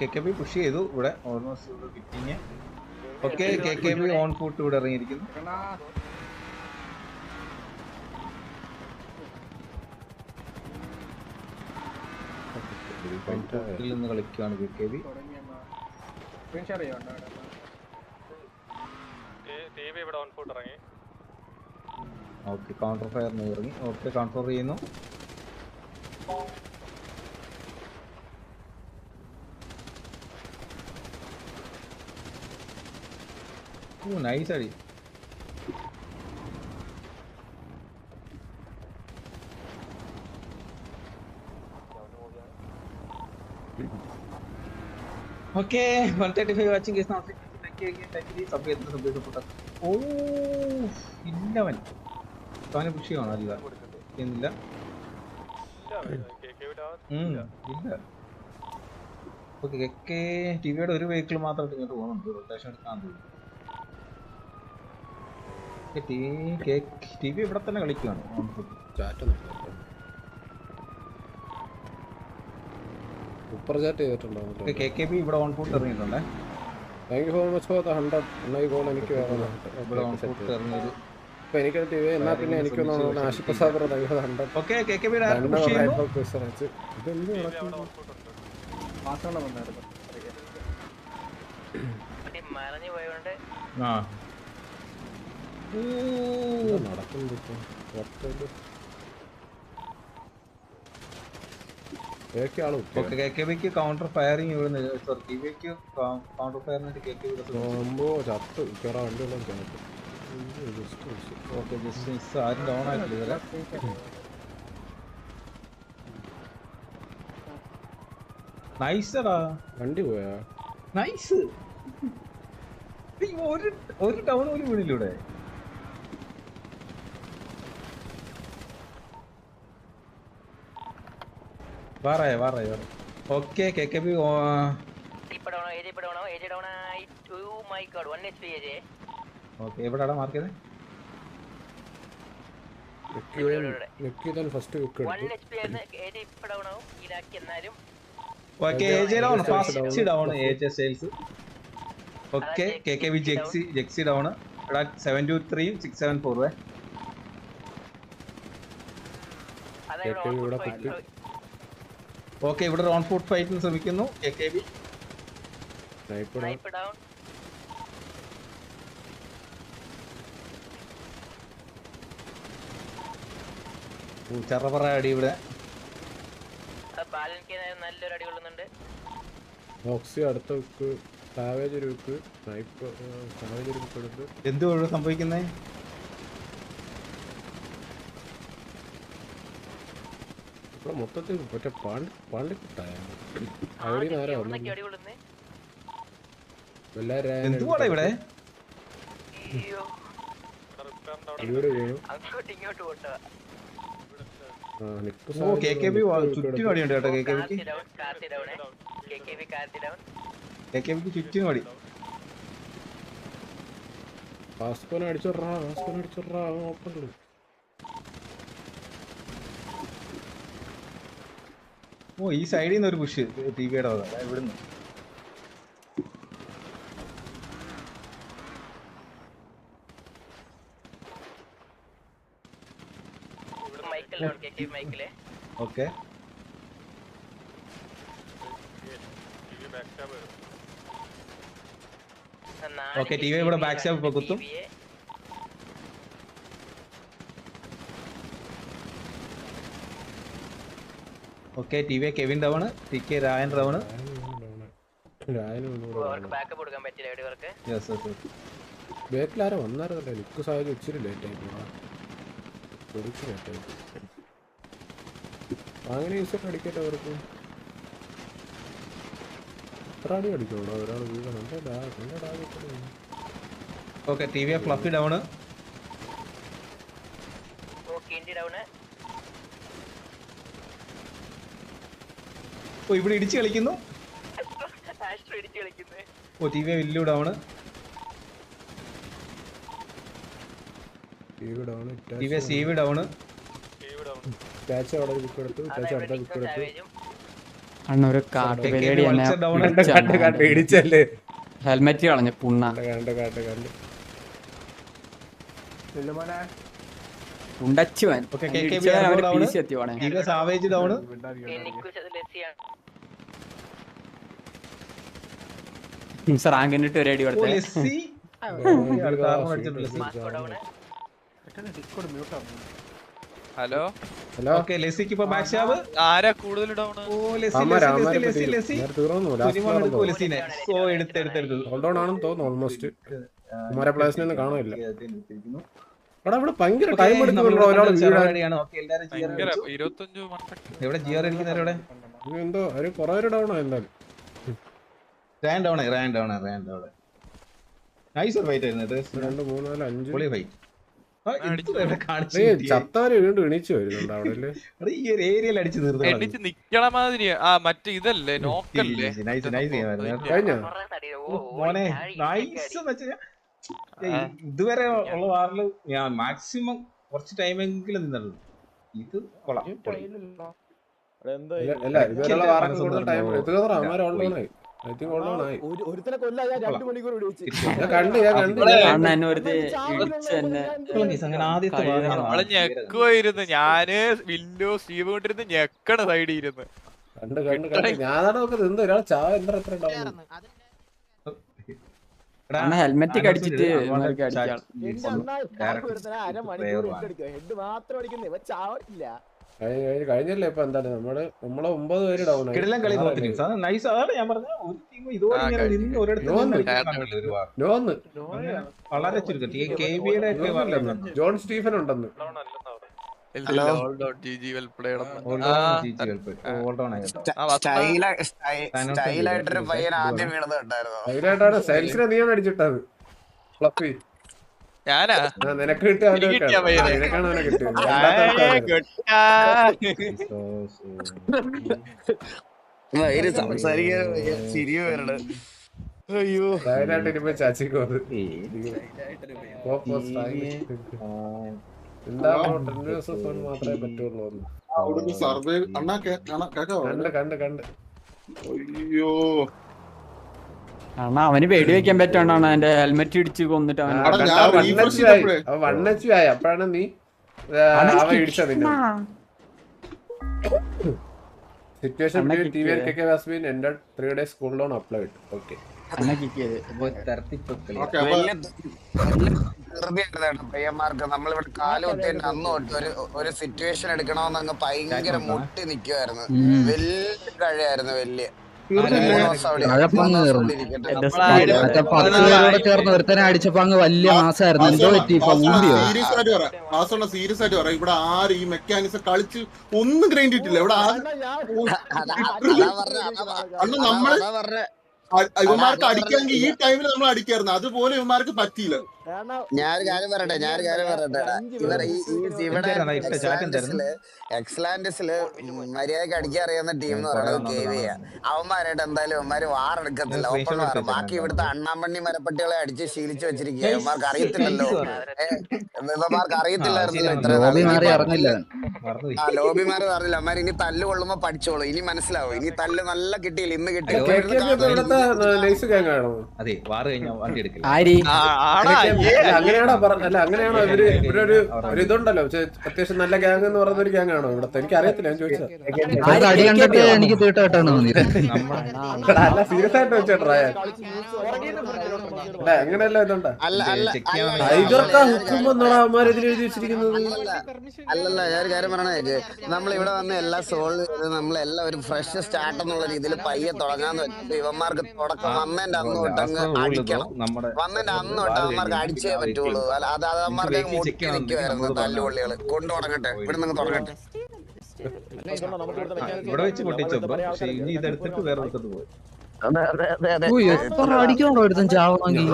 K K B push ചെയ്തു. ഇവിടെ almost ഇവിടെ fitting okay K K B on foot ഇവിടെ ഇറങ്ങിയിരിക്കുന്നു. ഫുട്ടിൽ നിന്ന് കളിക്കുകയാണ് K K B. Okay counter ഫയറിന് ഇറങ്ങി. ഓക്കെ കൺട്രോൾ ചെയ്യുന്നു. ഓ നൈസ് അടി okay one thirty five watching case oh ഇല്ലവൻ അവനെ പുഷ് ചെയ്യണോ അല്ല ചെയ്യുന്നില്ല കെ കെ വിടാ ഉം, ഇല്ല. ഓക്കെ കെ ടിവിയുടെ ഒരു വെഹിക്കിൾ മാത്രമായിട്ട് ഇങ്ങോട്ട് പോകുന്നുണ്ട്. റൊട്ടേഷൻ എടുക്കാൻ തോന്നുന്നു ടി വി ഇവിടെ തന്നെ കളിക്കുകയാണ്. സൂപ്പർ ചാറ്റ് ചെയ്തിട്ടുണ്ടോ? കെ കെ ബി ഇവിടെ on foot ഇറങ്ങിയിട്ടുണ്ടേ? Thank you so much for the hundred എന്നാ ഈ ഗോൾ എനിക്ക് ഓൺ ഫുട്ട് ഇറങ്ങിയത്. ഇപ്പൊ എനിക്ക് ടി വി എന്നാ പിന്നെ ഹൺഡ്രഡ് ഇതെന്ത് മറിഞ്ഞു പോയോണ്ട് counter sorry counter K K B നോമ്പോ ചത്ത് കേറാ വണ്ടി എല്ലാം ചത്ത് ഓക്കെ ജസ്റ്റ് മിസ് ആരും ഡൗൺ ആയിട്ടില്ല ഇതുവരെ നൈസടാ വണ്ടി പോയാ? നൈസ് ഒരു ഒരു ടൗൺ പോലും വീണില്ല ഇവിടെ വാറായ വാറായ ഓക്കെ കെ കെ ബി ഇപ്പൊ ഡൗൺ ഏജ് ഇപ്പൊ ഡൗൺ ഏജ് ഡൗൺ ആയി to my god one H P age okay എവിടെയാടാ മാർക്ക് ചെയ്തത് നിക്കിതാൻ ഫസ്റ്റ് വിക്ക് വൺ എടുത്തു എച്ച് പി ആയിരുന്നു ഏജ് ഇപ്പൊ ഡൗൺ ആവും ഇതാക്കി എന്നാലും okay A J down first down A J sales okay K K B ജെക്സി ജെക്സി ഡൗൺ ഇവിടെ seven two three six seven ഇവിടെ കുത്തി. ഓക്കെ ഇവിടെ റോൺ ഫുഡ് ഫൈറ്റിന് ശ്രമിക്കുന്നു കെ കെ ബി ചറപറ അടി ഇവിടെ. നല്ലൊരു അടി കൊള്ളുന്നുണ്ട്. ഓക്സി അടുത്ത വിക്ക് സാവേജ് ഒരു വിക്ക് സ്നൈപ്പർ സാവേജ് ഒരു വിക്ക് എടുത്ത്. എന്തുവാ ഇവിടെ സംഭവിക്കുന്നത് ഇവിടെ മൊത്തത്തിൽ മറ്റേ പാണ്ടി പാണ്ടിക്കുട്ടായ? അവിടെ നേരെ എവിടുന്നൊക്കെ വന്നു അടി കൊള്ളുന്നേ എല്ലാവരും എന്തുവാടാ ഇവിടെ? അയ്യോ. ഇവിടെ വീണു. അങ്ങോട്ട് ഇങ്ങോട്ട് പോട്ടോ ആ Nick oh K K B ചുറ്റിനും അടിയുണ്ട് കേട്ടോ കെ കെ ബിക്ക് Karthi down Karthi down K K B Karthi down K K ബിക്ക് ചുറ്റിനും അടി പാസ്പോൻ അടിച്ചോറാ പാസ്പോൻ അടിച്ചോറാ ഓപ്പൺ ഓ ഈ സൈഡിൽ നിന്ന് ഒരു പുഷ് ടി വിയുടെ വക ഇവിടുന്ന്. Okay. Okay T V back stab ഇവിടെ back step ഇപ്പൊ കുത്തും. Okay T V Kevin down T K Rayan down രായനും അവർക്ക് ബാക്കപ്പ് കൊടുക്കാൻ പറ്റില്ല എവിടെ ഇവർക്ക്? യെസ് യെസ് ബേക്കിൽ ആരോ വന്നായിരുന്നല്ലേ നിക്ക് സാഹചര്യം ഇച്ചിരി ലേറ്റ് ആയി പോവാ കുറച്ച് ലേറ്റ് ആയി അങ്ങനെ യൂസൊക്കെ അടിക്കട്ടെ അവർക്ക്. എത്ര അടി അടിക്കണോ ഒരാൾ വീഴണം. എന്റെ ഡാ എന്റെ ഡാഗൊക്കെ okay T V Fluffy down down oh ഇവിടെ ഇടിച്ച് കളിക്കുന്നു. ഓ ടി വി വലിയ ടി വി സി വി ഒരു കാട്ടു പരിപാടി കണ്ട് ഇടിച്ചല്ലേ ഹെൽമെറ്റ് കളഞ്ഞു. പുണ്ണ. കണ്ട് കണ്ട് കണ്ട് ഇവ സാവേജ് ഡൗൺ എനിക്ക് ലെസ്സിയാണ് റാങ്കിന് ഇട്ട് ഒരു അടി കൊടുത്തേ. ലെസ്സി അടുത്ത ആർക്കും അടിച്ചിട്ടുണ്ട് ലെസ്സി. മാസ്കോ ഡൗൺ ഹലോ? ഹലോ? ഓക്കെ ലെസിക്ക് ഇപ്പൊ ബാക്ക് ഷാവ് ആരാ കൂടുതൽ ഡൗൺ ഓ ലെസി ലെസി ലെസി ലെസ്സി തീർന്നു സുനിമോൻ എടുത്തു ലാസ്റ്റ് ലെസ്സിനെ സോ എടുത്ത് എടുത്ത് എടുത്ത്. ഹോൾഡൗൺ ആണെന്ന് തോന്നുന്നു ഓൾമോസ്റ്റ് കുമാര പ്ലേസിനെ ഒന്നും കാണുന്നില്ല എടാ ഇവിടെ ഭയങ്കര ടൈം എടുക്കുന്നുണ്ടോ? ഒരാൾ എല്ലാരും ജിയർ എവിടെ ഇത് എന്തോ ഒരു കുറെ ഒരു ഡൗൺ ആ എന്തായാലും? Ran down Ran down Ran down nice ഒരു ഫൈറ്റ് ആയിരുന്നു ഇത്. രണ്ട് മൂന്ന് നാല് അഞ്ച്. പൊളി ഫൈറ്റ് ഇവിടെ. ചത്തവര് വീണ്ടും എണീച്ചു വരുന്നുണ്ട് അവിടെ ഈ ഒരു ഏരിയയിൽ അടിച്ച് എണ്ണിച്ച് നിക്കണ മാതിരി. ആ മറ്റേ ഇതല്ലേ നോക്കല്ലേ നൈസ് നൈസ് കഴിഞ്ഞോ? മോനെ നൈസ് ഇതുവരെ ഉള്ള വാറിൽ ഞാൻ മാക്സിമം കുറച്ച് ടൈമെങ്കിലും നിന്നിട്ടുള്ളൂ ഇത് കൊള്ളാം. ഒരുത്തനെ ഞാൻ രണ്ട് മണിക്കൂർ നമ്മൾ ഞെക്കുവായിരുന്നു ഞാൻ വില്ലു സ്റ്റീവ് കൊണ്ടിരുന്ന് ഞെക്കണ സൈഡിൽ ഇരുന്ന്. കണ്ട് കണ്ട് കണ്ട്. ഞാനാണ് നോക്കുന്നത്? എന്ത് ഒരാൾ ചാവ എന്താ എത്ര എടാ, അണ്ണ ഹെൽമെറ്റ് ഒക്കെ അടിച്ചിട്ട് കഴിഞ്ഞല്ലേ ഇപ്പൊ എന്താണ് നമ്മൾ നമ്മളെ ഒമ്പത് പേര് ഡൗൺ ആയി. വളരെ ചുരുക്കം. ജോൺ സ്റ്റീഫൻ ഉണ്ടെന്ന്. സ്റ്റൈലായിട്ടൊരു പയ്യൻ ആദ്യം വീണത് കണ്ടായിരുന്നു? അതിലായിട്ടാണ് സെൽസിനെ നീയാണ് അടിച്ചിട്ടത്. ഫ്ലഫി. ഞാനാ? നിനക്ക് കിട്ടിയ. നിനക്കാണ് അവനെ കിട്ടിയത്. സംസാരിക്കാൻ വയ്യ, ചിരി വരണ്. അയ്യോ. ചാച്ചിക്ക് ദിവസം മാത്രമേ പറ്റുള്ളൂ. അവിടുന്ന് സർവേ അണ്ണാ കേ- കാണാ- കേക്കാവോ? കണ്ട് കണ്ട് കണ്ട്. അയ്യോ. അണ്ണ അവന് പേടി വെക്കാൻ പറ്റണ്ടാണ് എന്റെ ഹെൽമെറ്റ് ഇടിച്ച് കൊന്നിട്ട് അവൻ. വണ്ണച്ചു ആയി അപ്പോഴാണ് നീ ആ, അവൻ ഇടിച്ചത് situation T V K K was been എന്റെ three days school loan applied okay പയ്യന്മാർക്ക് നമ്മളിവിടെ കാലുകുത്തിയിട്ട് അന്ന് തൊട്ട് ഒരു ഒരു സിറ്റുവേഷൻ എടുക്കണമെന്ന് അങ്ങ് ഭയങ്കര മുട്ടി നിക്കുവായിരുന്നു. വലിയ കഴിയായിരുന്നു വലിയ. ചേർന്ന് ഒരുത്തനെ അടിച്ചപ്പോ അങ്ങ് വലിയ മാസമായിരുന്നു എന്തോ പറ്റി സീരിയസ് ആയിട്ട് മാസമുള്ള സീരിയസ് ആയിട്ട് പറയാം ഇവിടെ ആരും ഈ മെക്കാനിക്സ് കളിച്ച് ഒന്നും ഗ്രൈൻഡ് ഇട്ടില്ല ഇവിടെ അന്ന് നമ്മൾ ഇവന്മാർക്ക് അടിക്കാമെങ്കിൽ ഈ ടൈമിൽ നമ്മൾ അടിക്കായിരുന്നു. അതുപോലെ ഇവന്മാർക്ക് പറ്റിയില്ല. ഞാനൊരു കാര്യം പറയട്ടെ ഞാനൊരു കാര്യം പറയട്ടെ? എക്സ്ലാൻഡിസിൽ മര്യാദയ്ക്ക് അടിക്കാൻ അറിയാവുന്ന ടീം എന്ന് പറയുന്നത് കെ വി അവന്മാരായിട്ട് എന്തായാലും അവന്മാര് വാറെടുക്കത്തില്ല ഓപ്പൺ വാർ. ബാക്കി ഇവിടുത്തെ അണ്ണാമണ്ണി മരപ്പട്ടികളെ അടിച്ച് ശീലിച്ചു വെച്ചിരിക്കുക ഇവന്മാർക്ക് അറിയത്തില്ലല്ലോ. ഇവന്മാർക്ക് അറിയത്തില്ലായിരുന്നല്ലോ ആ, ലോബിമാര് അറിയില്ല അവന്മാർ ഇനി തല്ല് കൊള്ളുമ്പോ പഠിച്ചോളൂ. ഇനി മനസ്സിലാവും. ഇനി തല്ല് നല്ല കിട്ടിയില്ല. ഇന്ന് കിട്ടിയില്ല ഇവിടുത്തെ നൈസ് ഗാങ് ആണോ അതെ വാറ് കഴിഞ്ഞ വണ്ടി എടുക്കില്ല. ആരി? ആടാ, അല്ല, അങ്ങനെയാണോ അല്ല അങ്ങനെയാണോ ഇവർ ഇവിടെ ഒരു ഇതുണ്ടല്ലോ. പക്ഷെ അത്യാവശ്യം നല്ല ഗ്യാങ് എന്ന് പറയുന്ന ഒരു ഗ്യാങ് ആണോ ഇവിടത്തെ? എനിക്ക് അറിയത്തില്ല ഞാൻ ചോദിച്ചത്. അടി കണ്ടിട്ട് എനിക്ക് തീട്ട കേട്ടാണ് തോന്നിയത് അല്ല സീരിയസ് ആയിട്ട് വെച്ചേട്ടാ അങ്ങനെയല്ല ഇതുണ്ടാ. അല്ല അല്ല ചെക്ക് ചെയ്യാൻ ടൈഗർക്കാ ഹുക്കും എന്നാണ് അവന്മാർ ഇതിൽ എഴുതി വെച്ചിരിക്കുന്നത്. അല്ലല്ല ഞാൻ ഞാനൊരു കാര്യം പറയണേ നമ്മൾ ഇവിടെ വന്ന എല്ലാ സോൾവ് ചെയ്ത് നമ്മളെല്ലാം ഒരു ഫ്രഷ് സ്റ്റാർട്ട് എന്നുള്ള രീതിയിൽ പയ്യെ തുടങ്ങാന്ന് വെച്ചിട്ട് ഇവന്മാർക്ക് തുടക്കം വന്നതിന്റെ അന്ന് തൊട്ട് അങ്ങ് അടിക്കണം. നമ്മുടെ വന്നതിന്റെ അന്ന് തൊട്ട് അവന്മാർക്ക് അടിച്ചേ പറ്റുള്ളൂ. അല്ല അത് അവന്മാർക്ക് തല്ലു മുട്ടി നിൽക്കുമായിരുന്നു തല്ലുപള്ളികൾ കൊണ്ടു തുടങ്ങട്ടെ ഇവിടെ നിന്ന് തുടങ്ങട്ടെ. ഇവിടെ വെച്ച് പൊട്ടിച്ചപ്പോ പക്ഷെ ഇനി ഇതെടുത്തിട്ട് വേറെ എടുത്തിട്ട് അതെ ഓ എത്ര അടിക്കണോ ഒരുത്തൻ ചാവണമെങ്കിൽ?